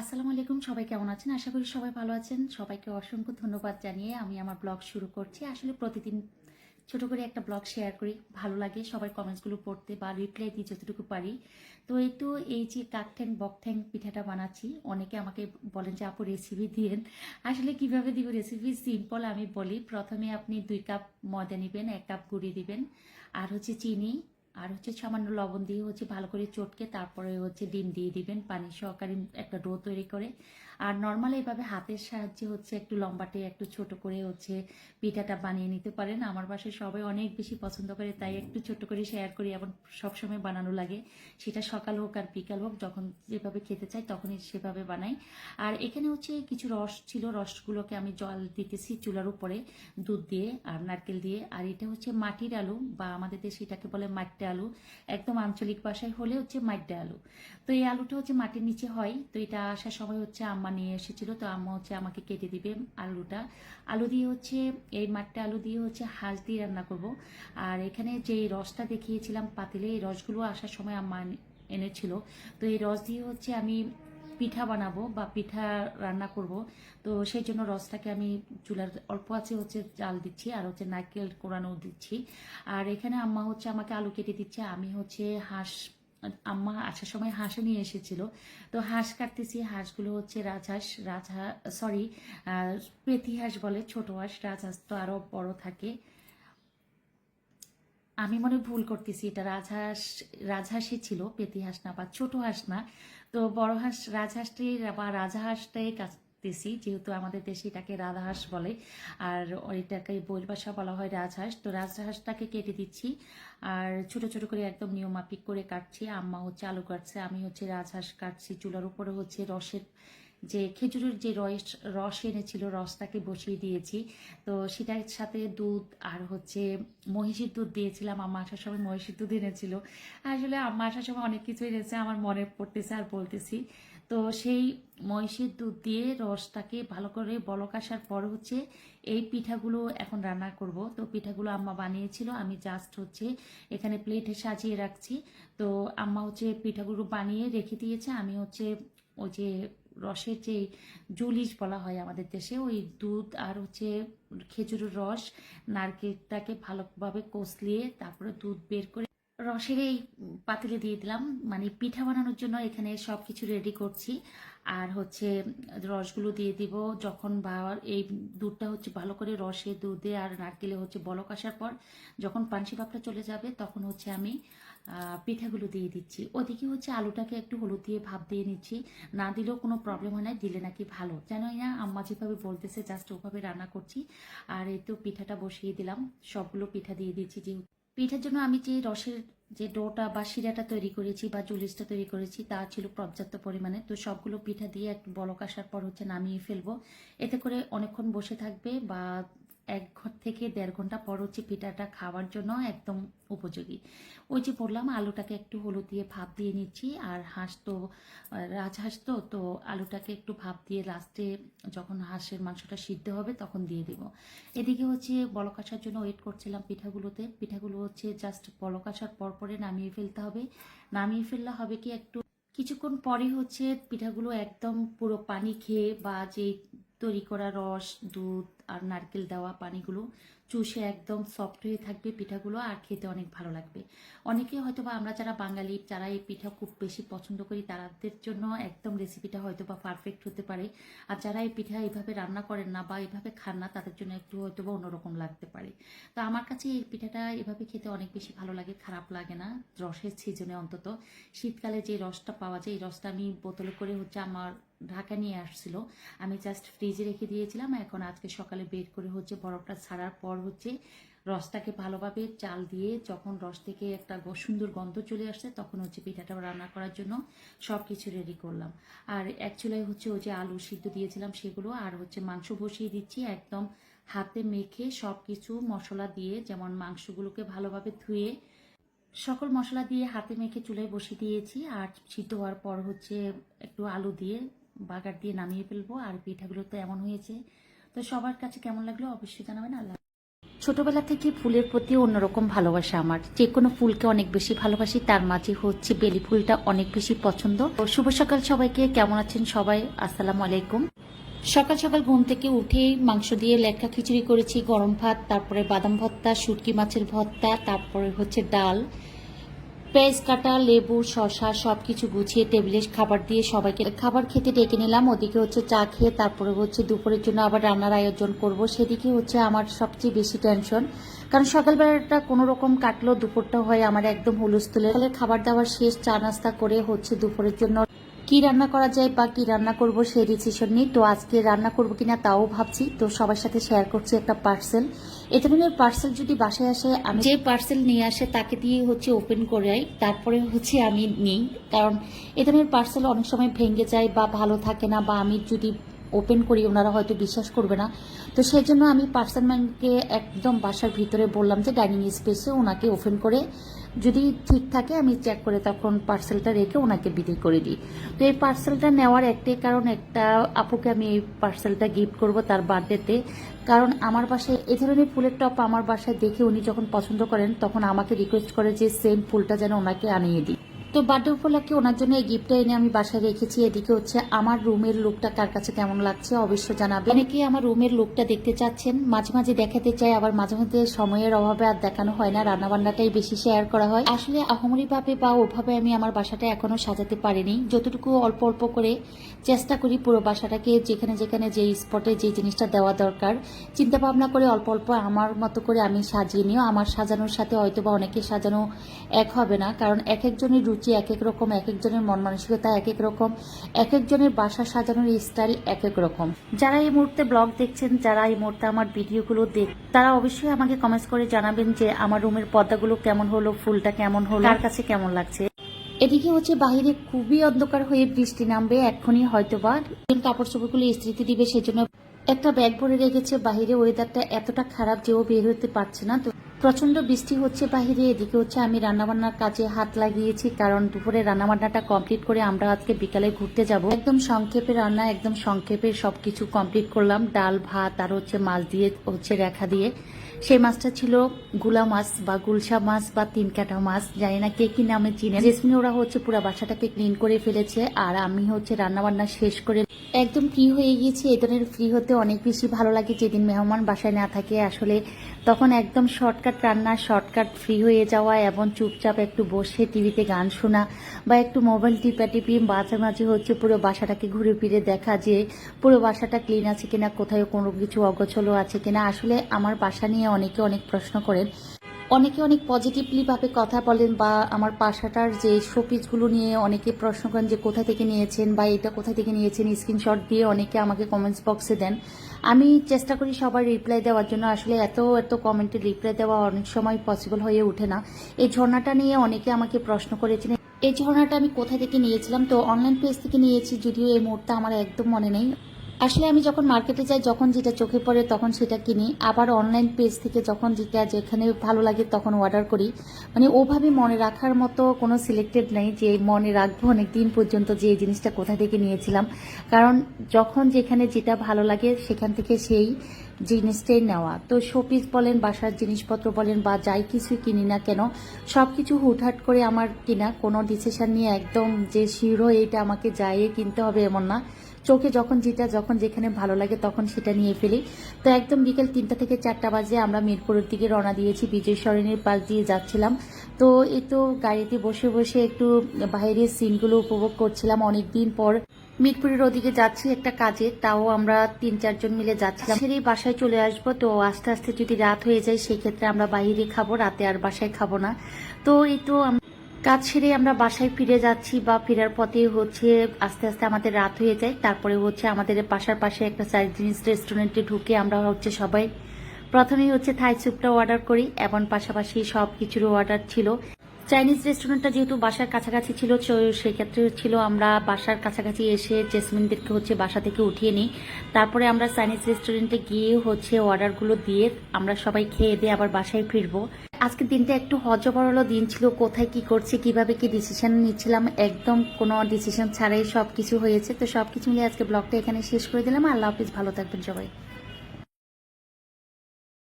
আসসালামু আলাইকুম, সবাই কেমন আছেন? আশা করি সবাই ভালো আছেন। সবাইকে অসংখ্য ধন্যবাদ জানিয়ে আমি আমার ব্লগ শুরু করছি। আসলে প্রতিদিন ছোট করে একটা ব্লগ শেয়ার করি, ভালো লাগে সবাই কমেন্টসগুলো পড়তে বা রিপ্লাই দিই যতটুকু পারি। তো এই তো এই যে কাকঠ্যাং বকঠ্যাং পিঠাটা বানাচ্ছি, অনেকে আমাকে বলেন যে, আপু রেসিপি দিয়েন। আসলে কীভাবে দিব রেসিপি সিম্পল আমি বলি। প্রথমে আপনি দুই কাপ ময়দা নেবেন, এক কাপ গুঁড়ি দিবেন। আর হচ্ছে চিনি আর হচ্ছে সামান্য লবণ দিয়ে হচ্ছে ভালো করে চটকে তারপরে হচ্ছে ডিম দিয়ে দিবেন। পানি সহকারে একটা ডো তৈরি করে। আর নর্মাল এইভাবে হাতের সাহায্যে হচ্ছে একটু লম্বাটে, একটু ছোট করে হচ্ছে পিঠাটা বানিয়ে নিতে পারেন। আমার বাসায় সবাই অনেক বেশি পছন্দ করে, তাই একটু ছোট করে শেয়ার করি। এবং সবসময় বানানো লাগে। সেটা সকাল হোক আর বিকাল হোক, যখন যেভাবে খেতে চাই তখনই সেভাবে বানাই। আর এখানে হচ্ছে কিছু রস ছিল, রসগুলোকে আমি জল দিতেছি চুলার উপরে, দুধ দিয়ে আর নারকেল দিয়ে। আর এটা হচ্ছে মাটির আলু বা আমাদের দেশে এটাকে বলে মাট্টে আলু। একদম আঞ্চলিক ভাষায় হলে হচ্ছে মাট্টে আলু। তো এই আলুটা হচ্ছে মাটির নিচে হয়। তো এটা আসার সময় হচ্ছে আম্মা নিয়ে এসেছিল, তো আম্মা হচ্ছে আমাকে কেটে দিবে আলুটা। আলু দিয়ে হচ্ছে, এই মাঠটা আলু দিয়ে হচ্ছে হাঁস দিয়ে রান্না করব। আর এখানে যে রসটা দেখিয়েছিলাম পাতিলে, এই রসগুলো আসার সময় আম্মা এনেছিল। তো এই রস দিয়ে হচ্ছে আমি পিঠা বানাবো বা পিঠা রান্না করব। তো সেই জন্য রসটাকে আমি চুলার, অল্প আছে হচ্ছে জাল দিচ্ছি আর হচ্ছে নারকেল কোরানো দিচ্ছি। আর এখানে আম্মা হচ্ছে আমাকে আলু কেটে দিচ্ছে। আমি হচ্ছে হাঁস আম্মা আসার সময় হাঁসও নিয়ে এসেছিল। তো হাঁস কাটতেছি, হাঁসগুলো হচ্ছে রাজহাঁস রাজহাঁস সরি পেতি বলে, ছোট হাঁস, রাজহাঁস তো আরও বড় থাকে। আমি মনে ভুল করতেছি, এটা রাজহাঁস, রাজহাঁসই ছিল পেতি হাঁস না বা ছোট হাঁস না। তো বড় হাঁস, রাজহাঁসটাই বা রাজহাঁসটাই কাটতেছি যেহেতু আমাদের দেশে এটাকে রাধাহাঁস বলে, আর এটাকে ভাষা বলা হয় রাজহাঁস। তো রাজহাঁসটাকে কেটে দিচ্ছি, আর ছোট ছোট করে একদম নিয়মাপিক করে কাটছি। আম্মা হচ্ছে আলু কাটছে, আমি হচ্ছে রাজহাঁস কাটছি। চুলার উপরে হচ্ছে রসের যে খেজুরের যে রস রস এনেছিল, রসটাকে বসিয়ে দিয়েছি। তো সেটার সাথে দুধ আর হচ্ছে মহিষের দুধ দিয়েছিলাম। আম্মা আসার সময় মহিষের দুধ এনেছিল। আসলে আম্মা আসার সময় অনেক কিছু এনেছে, আমার মনে পড়তেছে আর বলতেছি। তো সেই মহিষের দুধ দিয়ে রসটাকে ভালো করে বলক আসার পর হচ্ছে এই পিঠাগুলো এখন রান্না করব। তো পিঠাগুলো আম্মা বানিয়েছিল, আমি জাস্ট হচ্ছে এখানে প্লেটে সাজিয়ে রাখছি। তো আম্মা হচ্ছে পিঠাগুলো বানিয়ে রেখে দিয়েছে। আমি হচ্ছে ওই যে রসের যে জুলিশ বলা হয় আমাদের দেশে, ওই দুধ আর হচ্ছে খেজুরের রস, নারকেলটাকে ভালোভাবে কষলিয়ে তারপরে দুধ বের করে রসের এই পাতিলে দিয়ে দিলাম। মানে পিঠা বানানোর জন্য এখানে সব কিছু রেডি করছি। আর হচ্ছে রসগুলো দিয়ে দিব যখন বা এই দুধটা হচ্ছে ভালো করে রসে দুধে আর নারকেলে হচ্ছে বলক আসার পর যখন পানসি ভাবটা চলে যাবে তখন হচ্ছে আমি পিঠাগুলো দিয়ে দিচ্ছি। ওদিকে হচ্ছে আলুটাকে একটু হলুদ দিয়ে ভাপ দিয়ে নিচ্ছি। না দিলেও কোনো প্রবলেম হয় না, দিলে নাকি ভালো। জানোই না, আম্মা যেভাবে বলতেছে জাস্ট ওভাবে রান্না করছি। আর এই তো পিঠাটা বসিয়ে দিলাম। সবগুলো পিঠা দিয়ে দিচ্ছি যে পিঠার জন্য আমি যে রসের যে ডোটা বা শিরাটা তৈরি করেছি বা জুলিসটা তৈরি করেছি, তা ছিল পর্যাপ্ত পরিমাণে। তো সবগুলো পিঠা দিয়ে এক বলক আসার পর হচ্ছে নামিয়ে ফেলব। এতে করে অনেকক্ষণ বসে থাকবে বা এক ঘর থেকে দেড় ঘণ্টা পর হচ্ছে পিঠাটা খাওয়ার জন্য একদম উপযোগী। ওই যে বললাম, আলুটাকে একটু হলুদ দিয়ে ভাপ দিয়ে নিচ্ছি, আর হাঁস তো রাজহাঁস তো তো আলুটাকে একটু ভাপ দিয়ে লাস্টে যখন হাঁসের মাংসটা সিদ্ধ হবে তখন দিয়ে দিব। এদিকে হচ্ছে বলক আসার জন্য ওয়েট করছিলাম পিঠাগুলোতে। পিঠাগুলো হচ্ছে জাস্ট বলক আসার পর পরে নামিয়ে ফেলতে হবে। নামিয়ে ফেললে হবে কি একটু, কিছুক্ষণ পরে হচ্ছে পিঠাগুলো একদম পুরো পানি খেয়ে বা যে তৈরি করা রস, দুধ আর নারকেল দেওয়া পানিগুলো চুষে একদম সফট হয়ে থাকবে পিঠাগুলো আর খেতে অনেক ভালো লাগবে। অনেকে হয়তো বা আমরা যারা বাঙালি, যারা এই পিঠা খুব বেশি পছন্দ করি, তাদের জন্য একদম রেসিপিটা হয়তো বা পারফেক্ট হতে পারে। আর যারা এই পিঠা এইভাবে রান্না করেন না বা এইভাবে খান না, তাদের জন্য একটু হয়তো বা অন্যরকম লাগতে পারে। তো আমার কাছে এই পিঠাটা এভাবে খেতে অনেক বেশি ভালো লাগে, খারাপ লাগে না রসের সিজনে অন্তত। শীতকালে যে রসটা পাওয়া যায়, এই রসটা আমি বোতলে করে হচ্ছে আমার ঢাকা নিয়ে আসছিল। আমি জাস্ট ফ্রিজে রেখে দিয়েছিলাম। এখন আজকে সকালে বের করে হচ্ছে বরফটা ছাড়ার পর হচ্ছে রসটাকে ভালোভাবে চাল দিয়ে যখন রস থেকে একটা সুন্দর গন্ধ চলে আসছে, তখন হচ্ছে পিঠাটা রান্না করার জন্য সব কিছু রেডি করলাম। আর অ্যাকচুয়ালি হচ্ছে ওই যে আলু সিদ্ধ দিয়েছিলাম সেগুলো আর হচ্ছে মাংস বসিয়ে দিচ্ছি একদম হাতে মেখে সব কিছু মশলা দিয়ে, যেমন মাংসগুলোকে ভালোভাবে ধুয়ে সকল মশলা দিয়ে হাতে মেখে চুলায় বসিয়ে দিয়েছি। আর সিদ্ধ হওয়ার পর হচ্ছে একটু আলু দিয়ে বাগার দিয়ে নামিয়ে ফেলব, আর পিঠাগুলো তো এমন হয়েছে। তো সবার কাছে কেমন লাগল অবশ্যই জানাবেন, আল্লাহ ছোটবেলা থেকে ফুলের প্রতি অন্যরকম ভালোবাসা আমার। যে কোনো ফুলকে অনেক বেশি ভালোবাসি, তার মাঝে হচ্ছে বেলি ফুলটা অনেক বেশি পছন্দ। শুভ সকাল সবাইকে, কেমন আছেন সবাই? আসসালামু আলাইকুম। সকাল সকাল ঘুম থেকে উঠে মাংস দিয়ে লেখা খিচুড়ি করেছি, গরম ভাত, তারপরে বাদাম ভর্তা, শুটকি মাছের ভর্তা, তারপরে হচ্ছে ডাল। পেঁয়াজ কাটা, লেবু, শসা সবকিছু গুছিয়ে টেবিলে খাবার দিয়ে সবাইকে খাবার খেতে ডেকে নিলাম। ওদিকে হচ্ছে চা খেয়ে তারপরে হচ্ছে দুপুরের জন্য আবার রান্নার আয়োজন করব। সেদিকে হচ্ছে আমার সবচেয়ে বেশি টেনশন কারণ সকালবেলাটা কোনো রকম কাটলো, দুপুরটা হয় আমার একদম তাহলে খাবার দাবার শেষ, চা নাস্তা করে হচ্ছে দুপুরের জন্য কি রান্না করা যায় বা কি রান্না করব সেই ডিসিশন নিই তো আজকে রান্না করব কিনা তাও ভাবছি। তো সবার সাথে শেয়ার করছি একটা পার্সেল এ ধরনের পার্সেল যদি বাসায় আসে, আমি যে পার্সেল নিয়ে আসে, তাকে দিয়ে হচ্ছে ওপেন করে তারপরে হচ্ছে আমি নিই। কারণ এ ধরনের পার্সেল অনেক সময় ভেঙে যায় বা ভালো থাকে না, বা আমি যদি ওপেন করি, ওনারা হয়তো বিশ্বাস করবে না। তো সেই জন্য আমি পার্সেলম্যানকে একদম বাসার ভিতরে বললাম যে ডাইনিং স্পেসে ওনাকে ওপেন করে যদি ঠিক থাকে, আমি চেক করে তখন পার্সেলটা রেখে ওনাকে বিদায় করে দিই। তো এই পার্সেলটা নেওয়ার একটাই কারণ একটা, আপুকে আমি এই পার্সেলটা গিফট করব তার বার্থডেতে কারণ আমার বাসায়, এ ধরনের ফুলের টপ আমার বাসায় দেখে উনি যখন পছন্দ করেন, তখন আমাকে রিকোয়েস্ট করে যে সেম ফুলটা যেন ওনাকে আনিয়ে দিই। তো বার্থডে উপলক্ষে ওনার জন্য এই গিফটটা এনে আমি বাসায় রেখেছি। এদিকে হচ্ছে আমার রুমের লুকটা কার কাছে কেমন লাগছে অবশ্যই জানাবে অনেকেই আমার রুমের লুকটা দেখতে চাচ্ছেন, মাঝে মাঝে দেখাতে চাই, আবার মাঝে মাঝে সময়ের অভাবে আর দেখানো হয় না রান্না বান্নাটাই বেশি শেয়ার করা হয়। আসলে আহমরি ভাবে বা ওভাবে আমি আমার বাসাটা এখনও সাজাতে পারিনি। যতটুকু অল্প অল্প করে চেষ্টা করি পুরো বাসাটাকে যেখানে যেখানে যে স্পটে যে জিনিসটা দেওয়া দরকার চিন্তা ভাবনা করে অল্প অল্প আমার মতো করে আমি সাজিয়ে নিও। আমার সাজানোর সাথে হয়তো বা অনেকে সাজানো এক হবে না, কারণ এক একজনের রুচি এক এক রকম এক একজনের মন মানসিকতা এক এক রকম এক একজনের বাসা সাজানোর স্টাইল এক এক রকম। যারা এই মুহূর্তে ব্লগ দেখছেন, যারা এই মুহূর্তে আমার ভিডিওগুলো দেখ, তারা অবশ্যই আমাকে কমেন্টস করে জানাবেন যে আমার রুমের পর্দাগুলো কেমন হলো, ফুলটা কেমন হলো, কার কাছে কেমন লাগছে। এদিকে হচ্ছে বাহিরে খুবই অন্ধকার হয়ে বৃষ্টি নামবে, এক্ষুনি হয়তোবা কাপড় চোপড়গুলো ইস্ত্রিতে দিবে, সেজন্য একটা ব্যাগ ভরে রেখেছে। বাহিরে ওয়েদারটা এতটা খারাপ যে ও বের হতে পারছে না। তো প্রচণ্ড বৃষ্টি হচ্ছে বাহিরে, এদিকে হচ্ছে আমি রান্নাবান্নার কাজে হাত লাগিয়েছি কারণ দুপুরে রান্নাবান্নাটা কমপ্লিট করে আমরা আজকে বিকালে ঘুরতে যাব। একদম সংক্ষেপে রান্না, একদম সংক্ষেপে সব কিছু কমপ্লিট করলাম। ডাল, ভাত আর হচ্ছে মাছ দিয়ে হচ্ছে রেখা দিয়ে। সেই মাছটা ছিলগুলা মাছ বা গুলশা মাছ বা তিন কাটা মাছ, জানি না কে কি নামে চিনে। জেসমিন ওরা হচ্ছে পুরো বাসাটাকে ক্লিন করে ফেলেছে আর আমি হচ্ছে রান্না বান্না শেষ করে একদম ফ্রি হয়ে গিয়েছি। এ ধরনের ফ্রি হতে অনেক বেশি ভালো লাগে যেদিন মেহমান বাসায় না থাকে। আসলে তখন একদম শর্টকাট রান্না শর্টকাট ফ্রি হয়ে যাওয়া এবং চুপচাপ একটু বসে টিভিতে গান শোনা বা একটু মোবাইল টিপা টিপি মাঝে মাঝে হচ্ছে পুরো বাসাটাকে ঘুরে ফিরে দেখা যে পুরো বাসাটা ক্লিন আছে কিনা কোথায় কোনো কিছু অগোছলো আছে কিনা। আসলে আমার বাসা নিয়ে অনেকে অনেক প্রশ্ন করেন। অনেকে অনেক পজিটিভলি ভাবে কথা বলেন বা আমার পাশাটার যে শোপিসগুলো নিয়ে অনেকে প্রশ্ন করেন যে কোথা থেকে নিয়েছেন বা এটা কোথা থেকে নিয়েছেন স্ক্রিনশট দিয়ে অনেকে আমাকে কমেন্টস বক্সে দেন। আমি চেষ্টা করি সবার রিপ্লাই দেওয়ার জন্য। আসলে এত এত কমেন্টে রিপ্লাই দেওয়া অনেক সময় পসিবল হয়ে ওঠে না। এই ঝর্ণাটা নিয়ে অনেকে আমাকে প্রশ্ন করেছেন। এই ঝর্ণাটা আমি কোথা থেকে নিয়েছিলাম? তো অনলাইন পেজ থেকে নিয়েছি, যদিও এই মুহূর্তে আমার একদম মনে নেই। আসলে আমি যখন মার্কেটে যাই, যখন যেটা চোখে পড়ে তখন সেটা কিনি। আবার অনলাইন পেজ থেকে যখন যেটা যেখানে ভালো লাগে তখন অর্ডার করি। মানে ওভাবে মনে রাখার মতো কোনো সিলেক্টেড নেই যে মনে রাখব অনেক দিন পর্যন্ত যে এই জিনিসটা কোথা থেকে নিয়েছিলাম। কারণ যখন যেখানে যেটা ভালো লাগে সেখান থেকে সেই জিনিসটাই নেওয়া। তো শোপিস বলেন, বাসার জিনিসপত্র বলেন বা যাই কিছু কিনি না কেন সব কিছু হুটহাট করে আমার কিনা। কোনো ডিসিশন নিয়ে একদম যে শির এইটা আমাকে যাইয়ে কিনতে হবে এমন না। চোখে যখন যেটা, যখন যেখানে ভালো লাগে তখন সেটা নিয়ে ফেলি। তো একদম বিকেল তিনটা থেকে চারটা বাজে আমরা মিরপুরের দিকে রওনা দিয়েছি বিজয় সরণির পাশ দিয়ে যাচ্ছিলাম। তো এই তো গাড়িতে বসে বসে একটু বাইরের সিনগুলো উপভোগ করছিলাম। অনেক দিন পর মিরপুরের ওদিকে যাচ্ছি একটা কাজে, তাও আমরা তিন, চারজন মিলে যাচ্ছিলাম। সেই বাসায় চলে আসব, তো আস্তে আস্তে যদি রাত হয়ে যায় সেই ক্ষেত্রে আমরা বাইরে খাব, রাতে আর বাসায় খাব না। তো এই তো কাজ সেরে আমরা বাসায় ফিরে যাচ্ছি বা ফেরার পথে হচ্ছে আস্তে আস্তে আমাদের রাত হয়ে যায়। তারপরে হচ্ছে আমাদের বাসার পাশে একটা চাইনিজ রেস্টুরেন্টে ঢুকে আমরা হচ্ছে সবাই প্রথমেই হচ্ছে থাই স্যুপটা অর্ডার করি এবং পাশাপাশি সব কিছুরও অর্ডার ছিল চাইনিজ রেস্টুরেন্টটা যেহেতু বাসার কাছাকাছি ছিল সেক্ষেত্রে ছিল আমরা বাসার কাছাকাছি এসে জেসমিনদেরকে হচ্ছে বাসা থেকে উঠিয়ে নিই। তারপরে আমরা চাইনিজ রেস্টুরেন্টে গিয়ে হচ্ছে অর্ডারগুলো দিয়ে আমরা সবাই খেয়ে দিয়ে আবার বাসায় ফিরবো। আজকের দিনটা একটু হজবরল দিন ছিল, কোথায় কি করছে, কীভাবে কি ডিসিশন নিচ্ছিলাম, একদম কোনো ডিসিশন ছাড়াই সব কিছু হয়েছে। তো সব কিছু মিলে আজকে ব্লগটা এখানে শেষ করে দিলাম। আল্লাহ হাফিজ, ভালো থাকবেন সবাই।